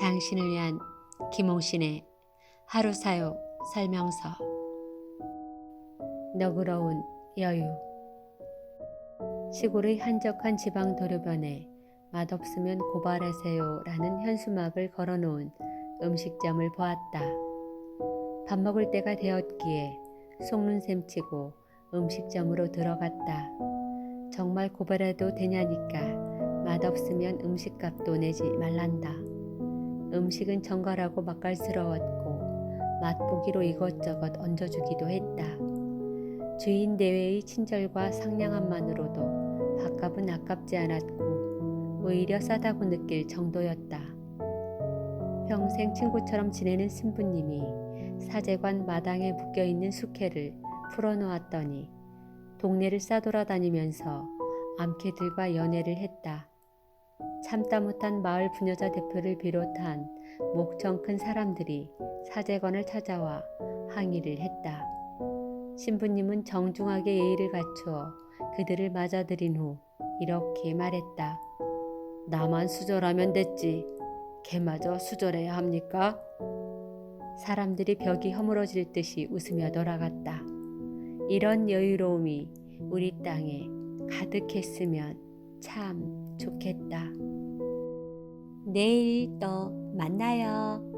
당신을 위한 김홍신의 하루 사요 설명서 너그러운 여유 시골의 한적한 지방 도로변에 맛없으면 고발하세요 라는 현수막을 걸어놓은 음식점을 보았다. 밥 먹을 때가 되었기에 속눈 셈치고 음식점으로 들어갔다. 정말 고발해도 되냐니까 맛없으면 음식값도 내지 말란다. 음식은 정갈하고 맛깔스러웠고 맛보기로 이것저것 얹어주기도 했다. 주인 내외의 친절과 상냥함만으로도 밥값은 아깝지 않았고 오히려 싸다고 느낄 정도였다. 평생 친구처럼 지내는 신부님이 사제관 마당에 묶여있는 숙회를 풀어놓았더니 동네를 싸돌아다니면서 암캐들과 연애를 했다. 참다 못한 마을 부녀자 대표를 비롯한 목청 큰 사람들이 사제관을 찾아와 항의를 했다. 신부님은 정중하게 예의를 갖추어 그들을 맞아들인 후 이렇게 말했다. 나만 수절하면 됐지. 걔마저 수절해야 합니까? 사람들이 벽이 허물어질 듯이 웃으며 돌아갔다. 이런 여유로움이 우리 땅에 가득했으면 참 좋겠다. 내일 또 만나요.